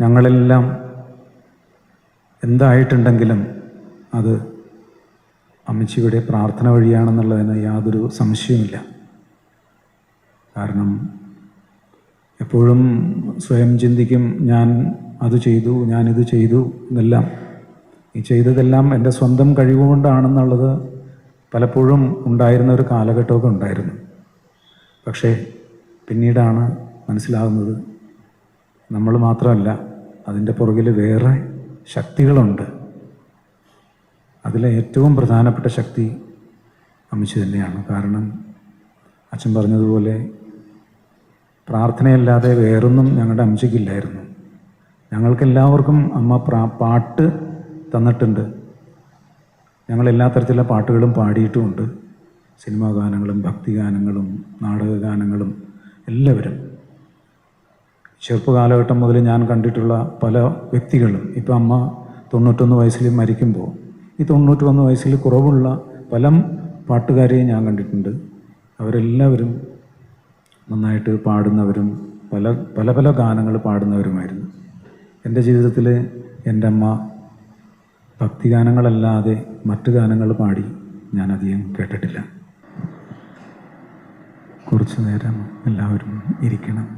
ഞങ്ങളെല്ലാം എന്തായിട്ടുണ്ടെങ്കിലും അത് അമ്മച്ചിയുടെ പ്രാർത്ഥന വഴിയാണെന്നുള്ളതിന് യാതൊരു സംശയവുമില്ല. കാരണം എപ്പോഴും സ്വയം ചിന്തിക്കും ഞാൻ അത് ചെയ്തു ഞാനിത് ചെയ്തു എന്നെല്ലാം. ഈ ചെയ്തതെല്ലാം എന്റെ സ്വന്തം കഴിവുകൊണ്ടാണെന്നുള്ളത് പലപ്പോഴും ഉണ്ടായിരുന്ന ഒരു കാലഘട്ടമൊക്കെ ഉണ്ടായിരുന്നു. പക്ഷേ പിന്നീടാണ് മനസ്സിലാകുന്നത് നമ്മൾ മാത്രമല്ല അതിന്റെ പുറകിൽ വേറെ ശക്തികളുണ്ട്. അതിലെ ഏറ്റവും പ്രധാനപ്പെട്ട ശക്തി അമ്മച്ചി തന്നെയാണ്. കാരണം അച്ഛൻ പറഞ്ഞതുപോലെ പ്രാർത്ഥനയല്ലാതെ വേറൊന്നും ഞങ്ങളുടെ അമ്മച്ചിക്കില്ലായിരുന്നു ഞങ്ങൾക്കെല്ലാവർക്കും അമ്മ പ്രാ പാട്ട് തന്നിട്ടുണ്ട്. ഞങ്ങൾ എല്ലാ തരത്തിലുള്ള പാട്ടുകളും പാടിയിട്ടുമുണ്ട്. സിനിമാ ഗാനങ്ങളും ഭക്തി ഗാനങ്ങളും നാടക ഗാനങ്ങളും എല്ലാവരും. ചെറുപ്പകാലഘട്ടം മുതൽ ഞാൻ കണ്ടിട്ടുള്ള പല വ്യക്തികളും ഇപ്പം അമ്മ തൊണ്ണൂറ്റൊന്ന് വയസ്സിൽ മരിക്കുമ്പോൾ ഈ തൊണ്ണൂറ്റൊന്ന് വയസ്സിൽ കുറവുള്ള പല പാട്ടുകാരെയും ഞാൻ കണ്ടിട്ടുണ്ട്. അവരെല്ലാവരും നന്നായിട്ട് പാടുന്നവരും പല പല പല ഗാനങ്ങൾ പാടുന്നവരുമായിരുന്നു. എന്റെ ജീവിതത്തിൽ എന്റെ അമ്മ ഭക്തിഗാനങ്ങളല്ലാതെ മറ്റു ഗാനങ്ങൾ പാടി ഞാൻ അധികം കേട്ടിട്ടില്ല. കുറച്ചു നേരം എല്ലാവരും ഇരിക്കണം.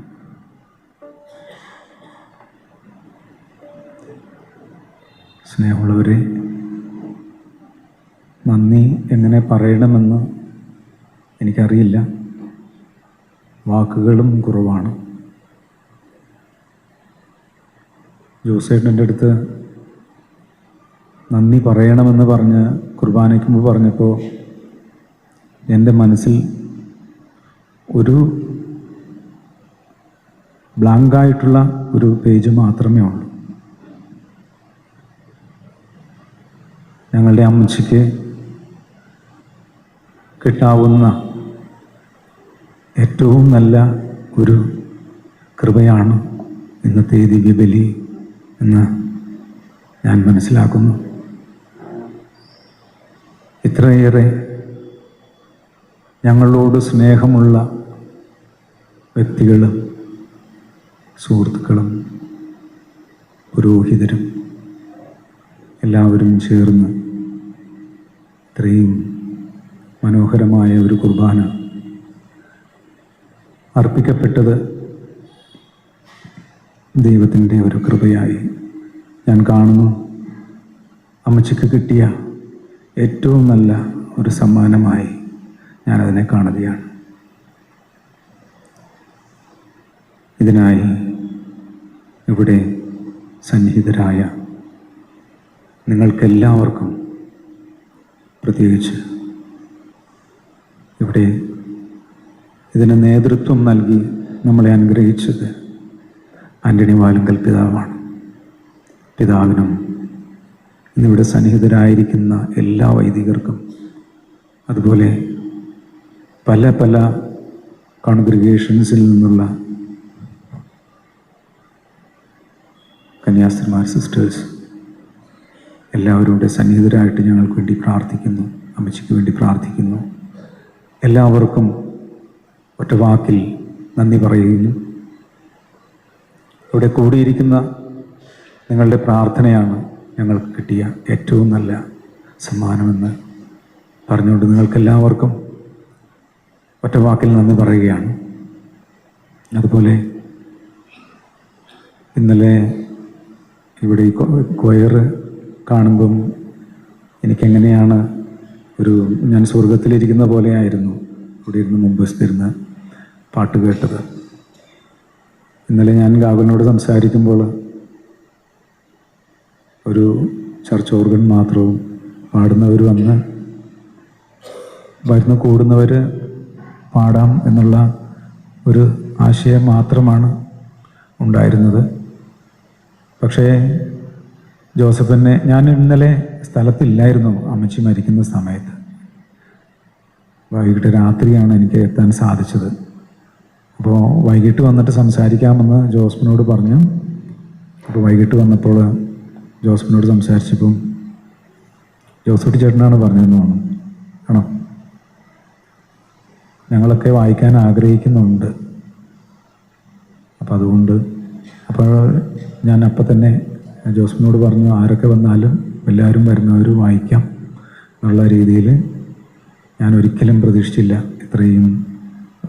സ്നേഹമുള്ളവരെ നന്ദി എങ്ങനെ പറയണമെന്ന് എനിക്കറിയില്ല. വാക്കുകളും കുറവാണ്. ജോസേട്ടന്റെ അടുത്ത് നന്ദി പറയണമെന്ന് പറഞ്ഞ് കുർബാനയ്ക്ക് മുമ്പ് പറഞ്ഞപ്പോൾ എന്റെ മനസ്സിൽ ഒരു ബ്ലാങ്കായിട്ടുള്ള ഒരു പേജ് മാത്രമേ ഉള്ളൂ. ഞങ്ങളുടെ അമ്മച്ചിക്ക് കിട്ടാവുന്ന ഏറ്റവും നല്ല ഒരു കൃപയാണ് ഇന്നത്തെ ഈ ദിവ്യബലി എന്ന് ഞാൻ മനസ്സിലാക്കുന്നു. ഇത്രയേറെ ഞങ്ങളോട് സ്നേഹമുള്ള വ്യക്തികളും സുഹൃത്തുക്കളും പുരോഹിതരും എല്ലാവരും ചേർന്ന് ഇത്രയും മനോഹരമായ ഒരു കുർബാന അർപ്പിക്കപ്പെട്ടത് ദൈവത്തിന്റെ ഒരു കൃപയായി. ഞാൻ കാണുന്നു അമ്മച്ചിക്ക് കിട്ടിയ ഏറ്റവും നല്ല ഒരു സമ്മാനമായി ഞാനതിനെ കാണുകയാണ്. ഇതിനായി ഇവിടെ സന്നിഹിതരായ നിങ്ങൾക്കെല്ലാവർക്കും പ്രത്യേകിച്ച്. ഇവിടെ ഇതിന് നേതൃത്വം നൽകി നമ്മളെ അനുഗ്രഹിച്ചത് ആന്റണി വാലുങ്കൽ പിതാവാണ്. പിതാവിനും ഇന്നിവിടെ സന്നിഹിതരായിരിക്കുന്ന എല്ലാ വൈദികർക്കും അതുപോലെ പല പല കോൺഗ്രിഗേഷൻസിൽ നിന്നുള്ള കന്യാസ്ത്രീമാർ സിസ്റ്റേഴ്സ് എല്ലാവരും ഇവിടെ സന്നിഹിതരായിട്ട് ഞങ്ങൾക്ക് വേണ്ടി പ്രാർത്ഥിക്കുന്നു. അമ്മച്ചിക്ക് വേണ്ടി പ്രാർത്ഥിക്കുന്നു. എല്ലാവർക്കും ഒറ്റ വാക്കിൽ നന്ദി പറയുന്നു. ഇവിടെ കൂടിയിരിക്കുന്ന നിങ്ങളുടെ പ്രാർത്ഥനയാണ് ഞങ്ങൾക്ക് കിട്ടിയ ഏറ്റവും നല്ല സമ്മാനമെന്ന് പറഞ്ഞുകൊണ്ട് നിങ്ങൾക്കെല്ലാവർക്കും ഒറ്റ വാക്കിൽ നന്ദി പറയുകയാണ്. അതുപോലെ ഇന്നലെ ഇവിടെ കൊയർ കാണുമ്പം എനിക്കെങ്ങനെയാണ് ഒരു ഞാൻ സ്വർഗത്തിലിരിക്കുന്ന പോലെയായിരുന്നു അവിടെ ഇരുന്ന് മുമ്പ് ഇരുന്ന് പാട്ട് കേട്ടത്. ഇന്നലെ ഞാൻ ഗാകുലിനോട് സംസാരിക്കുമ്പോൾ ഒരു ചർച്ച് ഓർഗൻ മാത്രവും പാടുന്നവർ വന്ന് വരുന്ന കൂടുന്നവർ പാടാം എന്നുള്ള ഒരു ആശയം മാത്രമാണ് ഉണ്ടായിരുന്നത്. പക്ഷേ ജോസഫിനെ ഞാൻ ഇന്നലെ സ്ഥലത്തില്ലായിരുന്നു. അമ്മച്ചി മരിക്കുന്ന സമയത്ത്. വൈകിട്ട് രാത്രിയാണ് എനിക്ക് എത്താൻ സാധിച്ചത്. അപ്പോൾ വൈകിട്ട് വന്നിട്ട് സംസാരിക്കാമെന്ന് ജോസഫിനോട് പറഞ്ഞു. അപ്പോൾ വൈകിട്ട് വന്നപ്പോൾ ജോസഫിനോട് സംസാരിച്ചപ്പം ജോസഫ് ചേട്ടനാണ് പറഞ്ഞതെന്ന് തോന്നുന്നു. ആണോ? ഞങ്ങളൊക്കെ വായിക്കാൻ ആഗ്രഹിക്കുന്നുണ്ട്. അപ്പോൾ അതുകൊണ്ട് അപ്പോൾ ഞാൻ അപ്പം തന്നെ ജോസ്മിനോട് പറഞ്ഞു ആരൊക്കെ വന്നാലും എല്ലാവരും വരുന്നവർ വായിക്കാം. എന്നുള്ള രീതിയിൽ ഞാൻ ഒരിക്കലും പ്രതീക്ഷിച്ചില്ല ഇത്രയും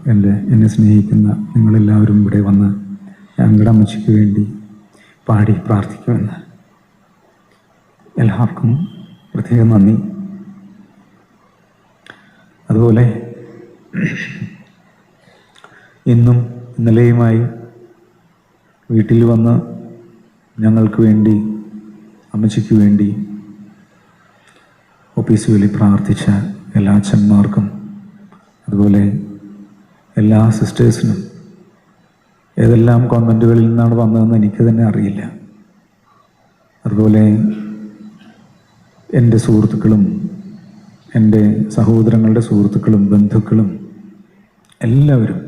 എന്റെ എന്നെ സ്നേഹിക്കുന്ന നിങ്ങളെല്ലാവരും ഇവിടെ വന്ന് ഞങ്ങളുടെ അമ്മച്ചിക്ക് വേണ്ടി പാടി പ്രാർത്ഥിക്കുമെന്ന്. എല്ലാവർക്കും പ്രത്യേകം നന്ദി. അതുപോലെ ഇന്നും ഇന്നലെയുമായി വീട്ടിൽ വന്ന് ഞങ്ങൾക്ക് വേണ്ടി അമ്മച്ചിക്ക് വേണ്ടി ഓഫീസ് വേലി പ്രാർത്ഥിച്ച എല്ലാ അച്ഛന്മാർക്കും അതുപോലെ എല്ലാ സിസ്റ്റേഴ്സിനും ഏതെല്ലാം കോൺവെന്റുകളിൽ നിന്നാണ് വന്നതെന്ന് എനിക്ക് തന്നെ അറിയില്ല. അതുപോലെ എന്റെ സുഹൃത്തുക്കളും എന്റെ സഹോദരങ്ങളുടെ സുഹൃത്തുക്കളും ബന്ധുക്കളും എല്ലാവരും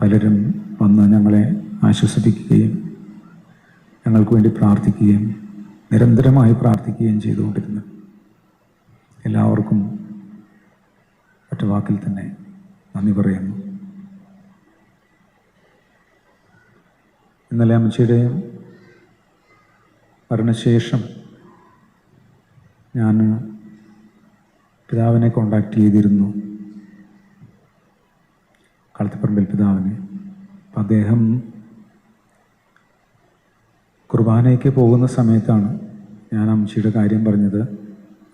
പലരും വന്ന് ഞങ്ങളെ ആശ്വസിപ്പിക്കുകയും ഞങ്ങൾക്ക് വേണ്ടി പ്രാർത്ഥിക്കുകയും നിരന്തരമായി പ്രാർത്ഥിക്കുകയും ചെയ്തുകൊണ്ടിരുന്നു. എല്ലാവർക്കും ഒറ്റ വാക്കിൽ തന്നെ നന്ദി പറയുന്നു. ഇന്നലെ അമ്മച്ചിയുടെ മരണശേഷം ഞാൻ പിതാവിനെ കോണ്ടാക്ട് ചെയ്തിരുന്നു. കളത്തിപ്പറമ്പിൽ പിതാവിനെ. അപ്പം അദ്ദേഹം കുർബാനയ്ക്ക് പോകുന്ന സമയത്താണ് ഞാൻ അംശിയുടെ കാര്യം പറഞ്ഞത്.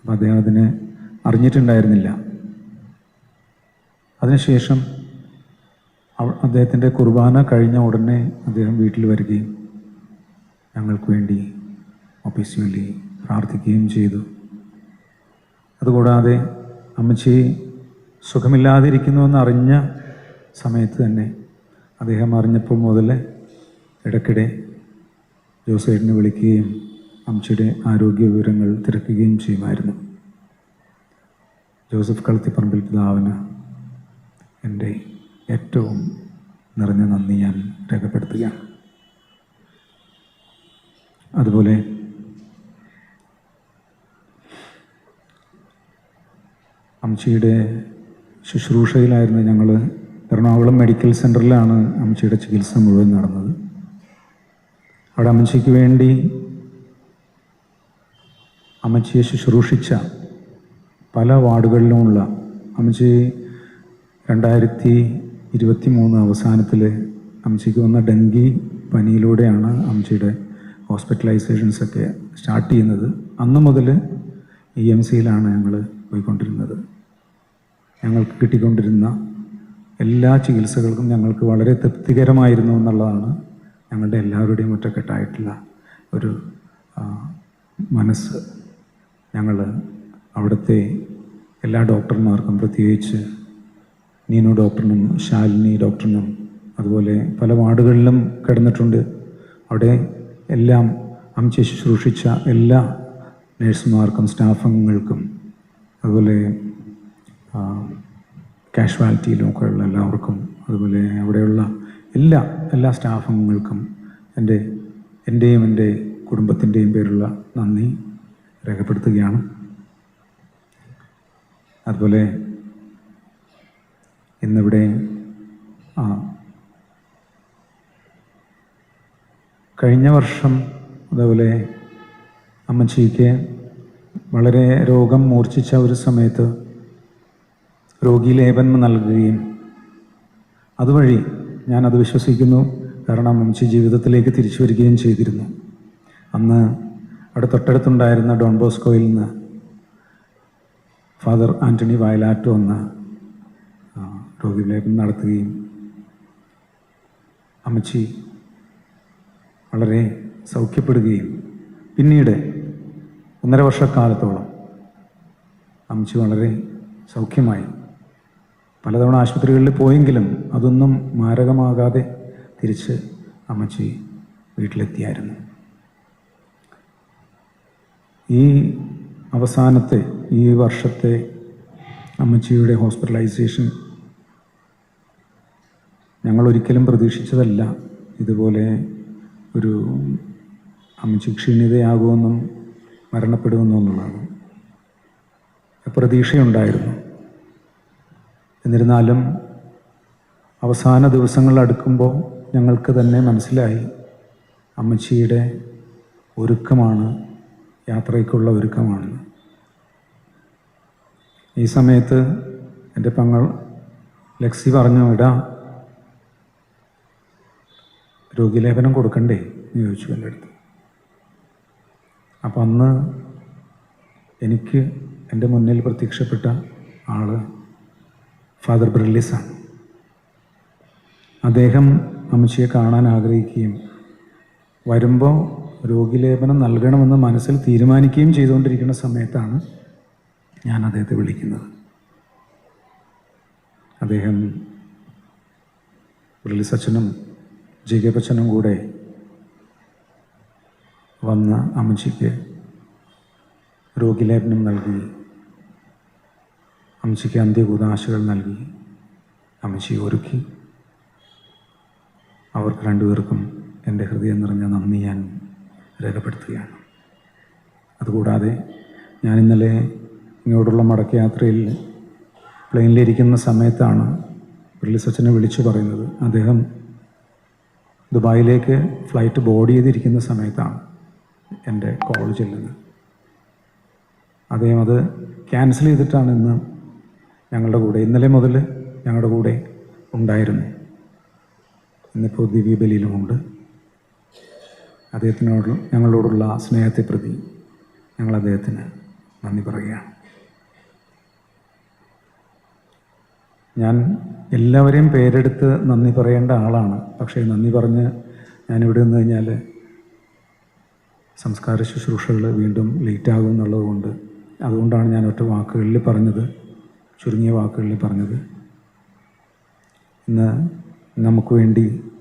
അപ്പം അദ്ദേഹം അതിന് അറിഞ്ഞിട്ടുണ്ടായിരുന്നില്ല. അതിനുശേഷം അദ്ദേഹത്തിന്റെ കുർബാന കഴിഞ്ഞ ഉടനെ അദ്ദേഹം വീട്ടിൽ വരികയും ഞങ്ങൾക്ക് വേണ്ടി ഓഫീസ് വേണ്ടി പ്രാർത്ഥിക്കുകയും ചെയ്തു. അതുകൂടാതെ അമ്മച്ചി സുഖമില്ലാതിരിക്കുന്നുവെന്ന് അറിഞ്ഞ സമയത്ത് തന്നെ അദ്ദേഹം അറിഞ്ഞപ്പോൾ മുതൽ ഇടയ്ക്കിടെ ജോസേട്ടിനെ വിളിക്കുകയും അംശയുടെ ആരോഗ്യ വിവരങ്ങൾ തിരക്കുകയും ചെയ്യുമായിരുന്നു. ജോസഫ് കളത്തിപ്പറമ്പിൽ പിതാവിന് എന്റെ ഏറ്റവും നിറഞ്ഞ നന്ദി ഞാൻ രേഖപ്പെടുത്തുകയാണ്. അതുപോലെ അംശയുടെ ശുശ്രൂഷയിലായിരുന്നു ഞങ്ങൾ എറണാകുളം മെഡിക്കൽ സെന്ററിലാണ് അംശയുടെ ചികിത്സ മുഴുവൻ നടന്നത്. അവിടെ അമ്മച്ചിക്ക് വേണ്ടി അമ്മച്ചിയെ ശുശ്രൂഷിച്ച പല വാർഡുകളിലുമുള്ള അമ്മച്ചി രണ്ടായിരത്തി ഇരുപത്തി മൂന്ന് അവസാനത്തിൽ അമ്മച്ചിക്ക് വന്ന ഡെങ്കി പനിയിലൂടെയാണ് അമ്മച്ചിയുടെ ഹോസ്പിറ്റലൈസേഷൻസൊക്കെ സ്റ്റാർട്ട് ചെയ്യുന്നത്. അന്ന് മുതൽ ഇ എം സിയിലാണ് ഞങ്ങൾ പോയിക്കൊണ്ടിരുന്നത്. ഞങ്ങൾക്ക് കിട്ടിക്കൊണ്ടിരുന്ന എല്ലാ ചികിത്സകൾക്കും ഞങ്ങൾക്ക് വളരെ തൃപ്തികരമായിരുന്നു എന്നുള്ളതാണ് ഞങ്ങളുടെ എല്ലാവരുടെയും ഒറ്റക്കെട്ടായിട്ടുള്ള ഒരു മനസ്സ് ഞങ്ങൾ അവിടുത്തെ എല്ലാ ഡോക്ടർമാർക്കും പ്രത്യേകിച്ച് നീനു ഡോക്ടറിനും ശാലിനി ഡോക്ടറിനും അതുപോലെ പല വാർഡുകളിലും കിടന്നിട്ടുണ്ട്. അവിടെ എല്ലാം അമ്മച്ചെ ശുശ്രൂഷിച്ച എല്ലാ നഴ്സുമാർക്കും സ്റ്റാഫ് അംഗങ്ങൾക്കും അതുപോലെ കാഷ്വാലിറ്റിയിലും ഒക്കെ ഉള്ള എല്ലാവർക്കും അതുപോലെ അവിടെയുള്ള എല്ലാ എല്ലാ സ്റ്റാഫ് അംഗങ്ങൾക്കും എന്റെ എന്റെയും എന്റെ കുടുംബത്തിന്റെയും പേരുള്ള നന്ദി രേഖപ്പെടുത്തുകയാണ്. അതുപോലെ ഇന്നിവിടെ കഴിഞ്ഞ വർഷം അതേപോലെ അമ്മച്ചിക്ക് വളരെ രോഗം മൂർച്ഛിച്ച ഒരു സമയത്ത് രോഗി ലേപനം നൽകുകയും അതുവഴി ഞാനത് വിശ്വസിക്കുന്നു. കാരണം അമ്മച്ചി ജീവിതത്തിലേക്ക് തിരിച്ചു വരികയും ചെയ്തിരുന്നു. അന്ന് അവിടെ തൊട്ടടുത്തുണ്ടായിരുന്ന ഡോൺ ബോസ്കോയിൽ നിന്ന് ഫാദർ ആന്റണി വയലാറ്റ് വന്ന് ആ, രോഗിലേപനം നടത്തുകയും അമ്മച്ചി വളരെ സൗഖ്യപ്പെടുകയും പിന്നീട് ഒന്നര വർഷക്കാലത്തോളം അമ്മച്ചി വളരെ സൗഖ്യമായി പലതവണ ആശുപത്രികളിൽ പോയെങ്കിലും അതൊന്നും മാരകമാകാതെ തിരിച്ച് അമ്മച്ചി വീട്ടിലെത്തിയായിരുന്നു. ഈ അവസാനത്തെ ഈ വർഷത്തെ അമ്മച്ചിയുടെ ഹോസ്പിറ്റലൈസേഷൻ ഞങ്ങൾ ഒരിക്കലും പ്രതീക്ഷിച്ചതല്ല. ഇതുപോലെ ഒരു അമ്മച്ചി ക്ഷീണിതയാകുമെന്നും മരണപ്പെടുമെന്നും എന്നുള്ളതാണ് പ്രതീക്ഷയുണ്ടായിരുന്നു. എന്നിരുന്നാലും അവസാന ദിവസങ്ങൾ അടുക്കുമ്പോൾ ഞങ്ങൾക്ക് തന്നെ മനസ്സിലായി അമ്മച്ചിയുടെ ഒരുക്കമാണ് യാത്രയ്ക്കുള്ള ഒരുക്കമാണ്. ഈ സമയത്ത് എന്റെ പങ്ങൾ ലക്സി പറഞ്ഞു ഇടാ രോഗിലേപനം കൊടുക്കണ്ടേ? എന്ന് ചോദിച്ചു എന്റെ അടുത്ത്. അപ്പം അന്ന് എനിക്ക് എന്റെ മുന്നിൽ പ്രത്യക്ഷപ്പെട്ട ആൾ ഫാദർ ബ്രില്ലിസാണ് അദ്ദേഹം അമ്മച്ചിയെ കാണാൻ ആഗ്രഹിക്കുകയും വരുമ്പോൾ രോഗിലേപനം നൽകണമെന്ന് മനസ്സിൽ തീരുമാനിക്കുകയും ചെയ്തുകൊണ്ടിരിക്കുന്ന സമയത്താണ് ഞാൻ അദ്ദേഹത്തെ വിളിക്കുന്നത്. അദ്ദേഹം ബ്രില്ലിസ് അച്ഛനും കെ അച്ഛനും കൂടെ വന്ന് അമ്മച്ചിക്ക് രോഗിലേപനം നൽകി. അമ്മച്ചിക്ക് അന്ത്യകൂതാശകൾ നൽകി. അമ്മച്ചി ഒരുക്കി. അവർക്ക് രണ്ടുപേർക്കും എന്റെ ഹൃദയം നിറഞ്ഞ നന്ദി ഞാൻ രേഖപ്പെടുത്തുകയാണ്. അതുകൂടാതെ ഞാൻ ഇന്നലെ ഇങ്ങോട്ടുള്ള മടക്കയാത്രയിൽ പ്ലെയിനിലിരിക്കുന്ന സമയത്താണ് പിള്ളി സച്ചിനെ വിളിച്ചു പറയുന്നത്. അദ്ദേഹം ദുബായിലേക്ക് ഫ്ലൈറ്റ് ബോർഡ് ചെയ്തിരിക്കുന്ന സമയത്താണ് എന്റെ കോൾ ചെല്ലുന്നത്. അദ്ദേഹം അത് ക്യാൻസൽ ചെയ്തിട്ടാണ് ഇന്ന് ഞങ്ങളുടെ കൂടെ ഇന്നലെ മുതൽ ഞങ്ങളുടെ കൂടെ ഉണ്ടായിരുന്നു. ഇന്നിപ്പോൾ ദിവ്യബലിയിലുമുണ്ട് അദ്ദേഹത്തിനോട് ഞങ്ങളോടുള്ള സ്നേഹത്തെ പ്രതി ഞങ്ങൾ അദ്ദേഹത്തിന് നന്ദി പറയുകയാണ്. ഞാൻ എല്ലാവരെയും പേരെടുത്ത് നന്ദി പറയേണ്ട ആളാണ്. പക്ഷേ നന്ദി പറഞ്ഞ് ഞാനിവിടെ നിന്ന് കഴിഞ്ഞാൽ സംസ്കാര ശുശ്രൂഷകൾ വീണ്ടും ലേറ്റാകും എന്നുള്ളതുകൊണ്ട് അതുകൊണ്ടാണ് ഞാൻ ഒറ്റ വാക്കുകളിൽ പറഞ്ഞത്. ചുരുങ്ങിയ വാക്കുകളിൽ പറഞ്ഞത്. ഇന്ന് നമുക്ക് വേണ്ടി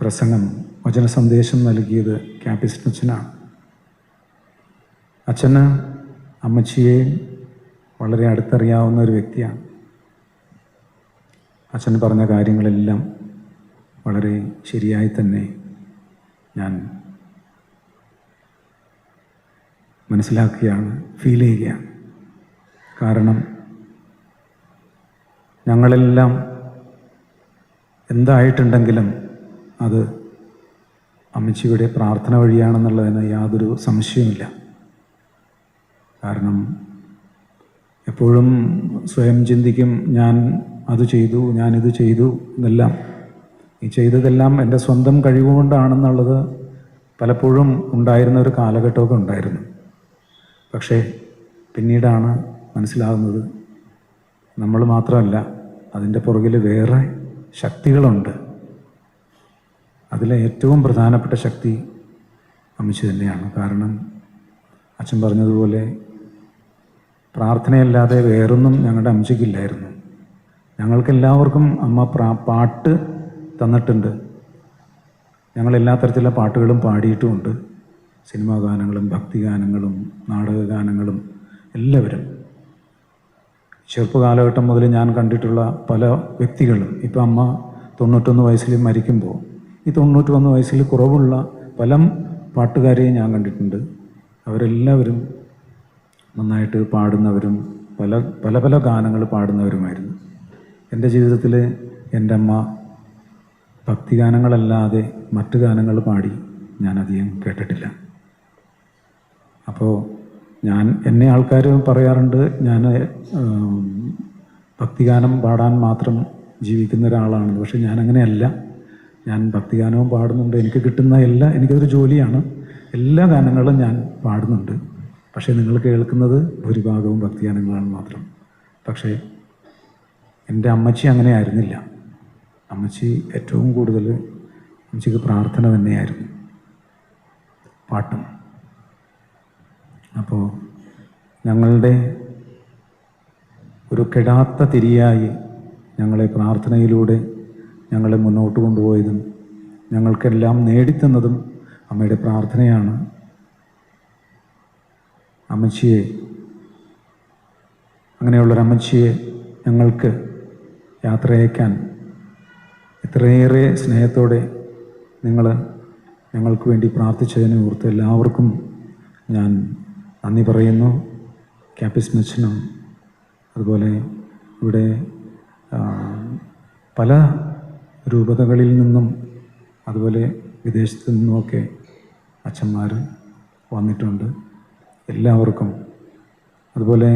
പ്രസംഗം വചന സന്ദേശം നൽകിയത് ക്യാപിസ്റ്റ് അച്ഛനാണ്. അച്ഛന് അമ്മച്ചിയെ വളരെ അടുത്തറിയാവുന്ന ഒരു വ്യക്തിയാണ്. അച്ഛൻ പറഞ്ഞ കാര്യങ്ങളെല്ലാം വളരെ ശരിയായി തന്നെ ഞാൻ മനസ്സിലാക്കുകയാണ് ഫീൽ ചെയ്യുകയാണ്. കാരണം ഞങ്ങളെല്ലാം എന്തായിട്ടുണ്ടെങ്കിലും അത് അമ്മച്ചിയുടെ പ്രാർത്ഥന വഴിയാണെന്നുള്ളതിന് യാതൊരു സംശയവുമില്ല. കാരണം എപ്പോഴും സ്വയം ചിന്തിക്കും ഞാൻ അത് ചെയ്തു ഞാനിത് ചെയ്തു എന്നെല്ലാം. ഈ ചെയ്തതെല്ലാം എന്റെ സ്വന്തം കഴിവുകൊണ്ടാണെന്നുള്ളത് പലപ്പോഴും ഉണ്ടായിരുന്ന ഒരു കാലഘട്ടമൊക്കെ ഉണ്ടായിരുന്നു. പക്ഷേ പിന്നീടാണ് മനസ്സിലാകുന്നത് നമ്മൾ മാത്രമല്ല അതിന്റെ പുറകിൽ വേറെ ശക്തികളുണ്ട്. അതിലെ ഏറ്റവും പ്രധാനപ്പെട്ട ശക്തി അമിച്ചു തന്നെയാണ്. കാരണം അച്ഛൻ പറഞ്ഞതുപോലെ പ്രാർത്ഥനയല്ലാതെ വേറൊന്നും ഞങ്ങളുടെ അമ്മച്ചിക്കില്ലായിരുന്നു ഞങ്ങൾക്കെല്ലാവർക്കും അമ്മ പ്രാ പാട്ട് തന്നിട്ടുണ്ട്. ഞങ്ങൾ എല്ലാ തരത്തിലുള്ള പാട്ടുകളും പാടിയിട്ടുമുണ്ട്. സിനിമാ ഗാനങ്ങളും ഭക്തിഗാനങ്ങളും നാടക ഗാനങ്ങളും എല്ലാവരും. ചെറുപ്പകാലഘട്ടം മുതൽ ഞാൻ കണ്ടിട്ടുള്ള പല വ്യക്തികളും ഇപ്പം അമ്മ തൊണ്ണൂറ്റൊന്ന് വയസ്സിൽ മരിക്കുമ്പോൾ ഈ തൊണ്ണൂറ്റൊന്ന് വയസ്സിൽ കുറവുള്ള പല പാട്ടുകാരെയും ഞാൻ കണ്ടിട്ടുണ്ട്. അവരെല്ലാവരും നന്നായിട്ട് പാടുന്നവരും പല പല പല ഗാനങ്ങൾ പാടുന്നവരുമായിരുന്നു. എന്റെ ജീവിതത്തിൽ എന്റെ അമ്മ ഭക്തിഗാനങ്ങളല്ലാതെ മറ്റു ഗാനങ്ങൾ പാടി ഞാൻ കേട്ടിട്ടില്ല. അപ്പോൾ ഞാൻ എന്നെ ആൾക്കാർ പറയാറുണ്ട് ഞാൻ ഭക്തിഗാനം പാടാൻ മാത്രം ജീവിക്കുന്ന ഒരാളാണ് പക്ഷെ ഞാൻ അങ്ങനെയല്ല. ഞാൻ ഭക്തിഗാനവും പാടുന്നുണ്ട്. എനിക്ക് കിട്ടുന്ന എല്ലാ എനിക്കതൊരു ജോലിയാണ്. എല്ലാ ഗാനങ്ങളും ഞാൻ പാടുന്നുണ്ട്. പക്ഷേ നിങ്ങൾ കേൾക്കുന്നത് ഭൂരിഭാഗവും ഭക്തിഗാനങ്ങളാണ് മാത്രം. പക്ഷേ എന്റെ അമ്മച്ചി അങ്ങനെ ആയിരുന്നില്ല. അമ്മച്ചി ഏറ്റവും കൂടുതൽ അമ്മച്ചിക്ക് പ്രാർത്ഥന തന്നെയായിരുന്നു. പാട്ടും. അപ്പോൾ ഞങ്ങളുടെ ഒരു കെടാത്ത തിരിയായി ഞങ്ങളെ പ്രാർത്ഥനയിലൂടെ ഞങ്ങളെ മുന്നോട്ട് കൊണ്ടുപോയതും ഞങ്ങൾക്കെല്ലാം നേടിത്തന്നതും അമ്മയുടെ പ്രാർത്ഥനയാണ്. അമ്മച്ചിയെ അങ്ങനെയുള്ളൊരമ്മച്ചിയെ ഞങ്ങൾക്ക് യാത്രയക്കാൻ ഇത്രയേറെ സ്നേഹത്തോടെ നിങ്ങൾ ഞങ്ങൾക്ക് വേണ്ടി പ്രാർത്ഥിച്ചതിനെ ഓർത്ത് എല്ലാവർക്കും ഞാൻ നന്ദി പറയുന്നു. ക്യാപിസ് മിച്ചനും അതുപോലെ ഇവിടെ പല രൂപതകളിൽ നിന്നും അതുപോലെ വിദേശത്തു നിന്നുമൊക്കെ അച്ഛന്മാർ വന്നിട്ടുണ്ട്. എല്ലാവർക്കും അതുപോലെ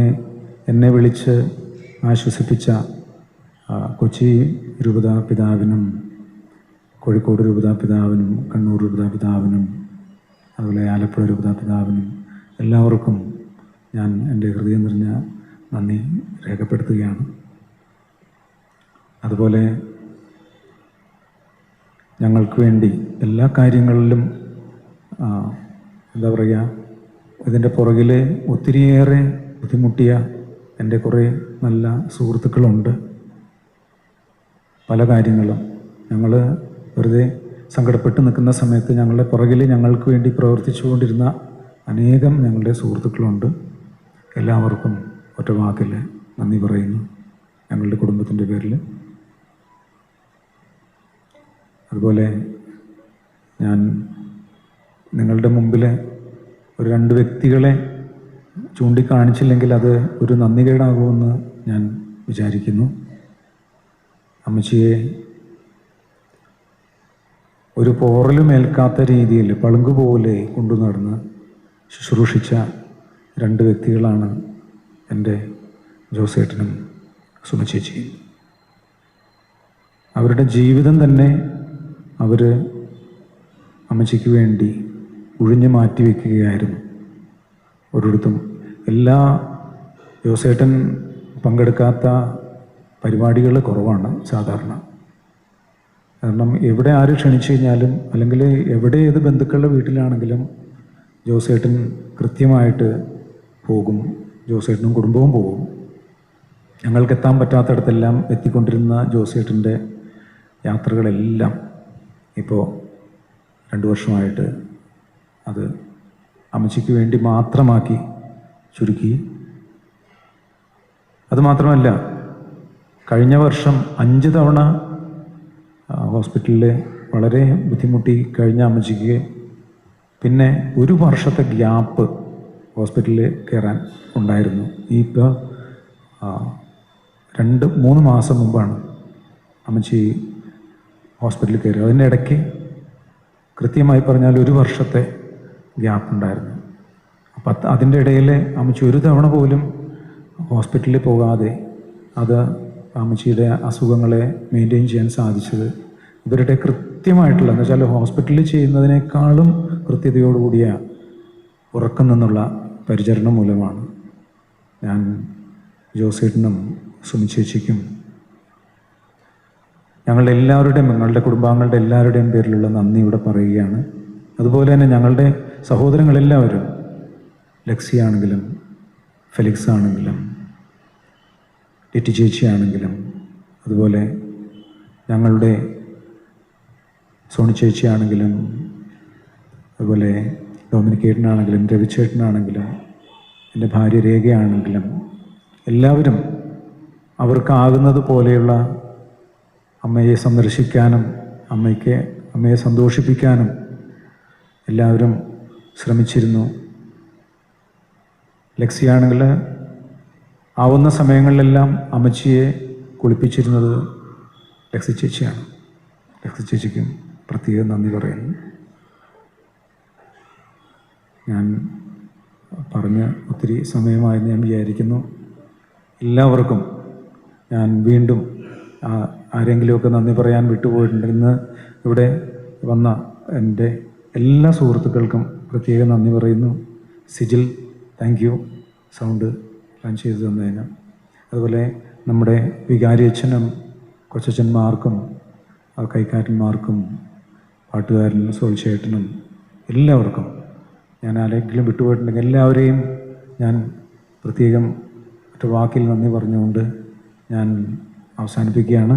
എന്നെ വിളിച്ച് ആശ്വസിപ്പിച്ച കൊച്ചി രൂപതാ പിതാവിനും കോഴിക്കോട് രൂപതാ പിതാവിനും കണ്ണൂർ രൂപതാ പിതാവിനും അതുപോലെ ആലപ്പുഴ രൂപതാ പിതാവിനും എല്ലാവർക്കും ഞാൻ എന്റെ ഹൃദയം നിറഞ്ഞ നന്ദി രേഖപ്പെടുത്തുകയാണ്. അതുപോലെ ഞങ്ങൾക്ക് വേണ്ടി എല്ലാ കാര്യങ്ങളിലും എന്താ പറയുക ഇതിന്റെ പുറകിൽ ഒത്തിരിയേറെ ബുദ്ധിമുട്ടിയ എന്റെ കുറേ നല്ല സുഹൃത്തുക്കളുണ്ട്. പല കാര്യങ്ങളും ഞങ്ങൾ വെറുതെ സങ്കടപ്പെട്ട് നിൽക്കുന്ന സമയത്ത് ഞങ്ങളുടെ പുറകിൽ ഞങ്ങൾക്ക് വേണ്ടി പ്രവർത്തിച്ചുകൊണ്ടിരുന്ന അനേകം ഞങ്ങളുടെ സുഹൃത്തുക്കളുണ്ട്. എല്ലാവർക്കും ഒറ്റ വാക്കിൽ നന്ദി പറയുന്നു ഞങ്ങളുടെ കുടുംബത്തിന്റെ പേരിൽ. അതുപോലെ ഞാൻ നിങ്ങളുടെ മുമ്പിൽ ഒരു രണ്ട് വ്യക്തികളെ ചൂണ്ടിക്കാണിച്ചില്ലെങ്കിൽ അത് ഒരു നന്ദികേടാകുമെന്ന് ഞാൻ വിചാരിക്കുന്നു. അമ്മച്ചിയെ ഒരു പോറലും ഏൽക്കാത്ത രീതിയിൽ പളുങ്ക് പോലെ കൊണ്ടു നടന്ന് ശുശ്രൂഷിച്ച രണ്ട് വ്യക്തികളാണ് എന്റെ ജോസേട്ടനും സുമചേച്ചിയും. അവരുടെ ജീവിതം തന്നെ അവർ അമ്മച്ചിക്ക് വേണ്ടി ഒഴിഞ്ഞു മാറ്റി വയ്ക്കുകയായിരുന്നു. ഒരിടത്തും എല്ലാ ജോസേട്ടൻ പങ്കെടുക്കാത്ത പരിപാടികൾ കുറവാണ് സാധാരണ. കാരണം എവിടെ ആര് ക്ഷണിച്ചു കഴിഞ്ഞാലും അല്ലെങ്കിൽ എവിടെ ഏത് ബന്ധുക്കളുടെ വീട്ടിലാണെങ്കിലും ജോസേട്ടൻ കൃത്യമായിട്ട് പോകും. ജോസേട്ടനും കുടുംബവും പോകും. ഞങ്ങൾക്ക് എത്താൻ പറ്റാത്തടത്തെല്ലാം എത്തിക്കൊണ്ടിരുന്ന ജോസേട്ടന്റെ യാത്രകളെല്ലാം ഇപ്പോൾ രണ്ട് വർഷമായിട്ട് അത് അമ്മച്ചിക്ക് വേണ്ടി മാത്രമാക്കി ചുരുക്കി. അതുമാത്രമല്ല കഴിഞ്ഞ വർഷം അഞ്ച് തവണ ഹോസ്പിറ്റലിൽ വളരെ ബുദ്ധിമുട്ടി കഴിഞ്ഞ അമ്മച്ചിക്ക് പിന്നെ ഒരു വർഷത്തെ ഗ്യാപ്പ് ഹോസ്പിറ്റലിൽ കയറാൻ ഉണ്ടായിരുന്നു. ഇപ്പോൾ രണ്ട് മൂന്ന് മാസം മുമ്പാണ് അമ്മച്ചി ഹോസ്പിറ്റലിൽ കയറി അതിന്റെ ഇടയ്ക്ക് കൃത്യമായി പറഞ്ഞാൽ ഒരു വർഷത്തെ ഗ്യാപ്പ് ഉണ്ടായിരുന്നു. അപ്പം അത് അതിന്റെ ഇടയിൽ അമ്മച്ചി ഒരു തവണ പോലും ഹോസ്പിറ്റലിൽ പോകാതെ അത് അമ്മച്ചിയുടെ അസുഖങ്ങളെ മെയിന്റെയിൻ ചെയ്യാൻ സാധിച്ചത് ഇവരുടെ കൃത്യമായിട്ടുള്ള എന്ന് വെച്ചാൽ ഹോസ്പിറ്റലിൽ ചെയ്യുന്നതിനേക്കാളും കൃത്യതയോടുകൂടിയ ഉറക്കം നിന്നുള്ള പരിചരണം മൂലമാണ്. ഞാൻ ജോസേട്ടനും സുമിച്ചേച്ചിക്കും ഞങ്ങളുടെ എല്ലാവരുടെയും ഞങ്ങളുടെ കുടുംബാംഗങ്ങളുടെ എല്ലാവരുടെയും പേരിലുള്ള നന്ദി ഇവിടെ പറയുകയാണ്. അതുപോലെ തന്നെ ഞങ്ങളുടെ സഹോദരങ്ങളെല്ലാവരും ലക്സി ആണെങ്കിലും ഫെലിക്സ് ആണെങ്കിലും ലിറ്റി ചേച്ചി ആണെങ്കിലും അതുപോലെ ഞങ്ങളുടെ സോണി ചേച്ചിയാണെങ്കിലും അതുപോലെ ഡോമിനിക്കേട്ടനാണെങ്കിലും രവിച്ചേട്ടനാണെങ്കിലും എന്റെ ഭാര്യ രേഖയാണെങ്കിലും എല്ലാവരും അവർക്കാകുന്നത് പോലെയുള്ള അമ്മയെ സന്ദർശിക്കാനും അമ്മയ്ക്ക് അമ്മയെ സന്തോഷിപ്പിക്കാനും എല്ലാവരും ശ്രമിച്ചിരുന്നു. ലക്സിയാണെങ്കിൽ ആവുന്ന സമയങ്ങളിലെല്ലാം അമ്മച്ചിയെ കുളിപ്പിച്ചിരുന്നത് ലക്സി ചേച്ചിയാണ്. ലക്സി ചേച്ചിക്കും പ്രത്യേകം നന്ദി പറയുന്നു. ഞാൻ പറഞ്ഞ ഒത്തിരി സമയമായെന്ന് ഞാൻ വിചാരിക്കുന്നു. എല്ലാവർക്കും ഞാൻ വീണ്ടും ആരെങ്കിലുമൊക്കെ നന്ദി പറയാൻ വിട്ടുപോയിട്ടുണ്ട് ഇന്ന് ഇവിടെ വന്ന എന്റെ എല്ലാ സുഹൃത്തുക്കൾക്കും പ്രത്യേകം നന്ദി പറയുന്നു. Sijil thank you sound plan ചെയ്തു തന്നതിന്. അതുപോലെ നമ്മുടെ വികാരി അച്ഛനും കൊച്ചച്ഛന്മാർക്കും കൈക്കാരന്മാർക്കും പാട്ടുകാരനും സോൾച്ചേട്ടനും എല്ലാവർക്കും ഞാൻ ആരെങ്കിലും വിട്ടുപോയിട്ടുണ്ടെങ്കിൽ എല്ലാവരെയും ഞാൻ പ്രത്യേകം മറ്റു വാക്കിൽ നന്ദി പറഞ്ഞുകൊണ്ട് ഞാൻ അവസാനിപ്പിക്കുകയാണ്.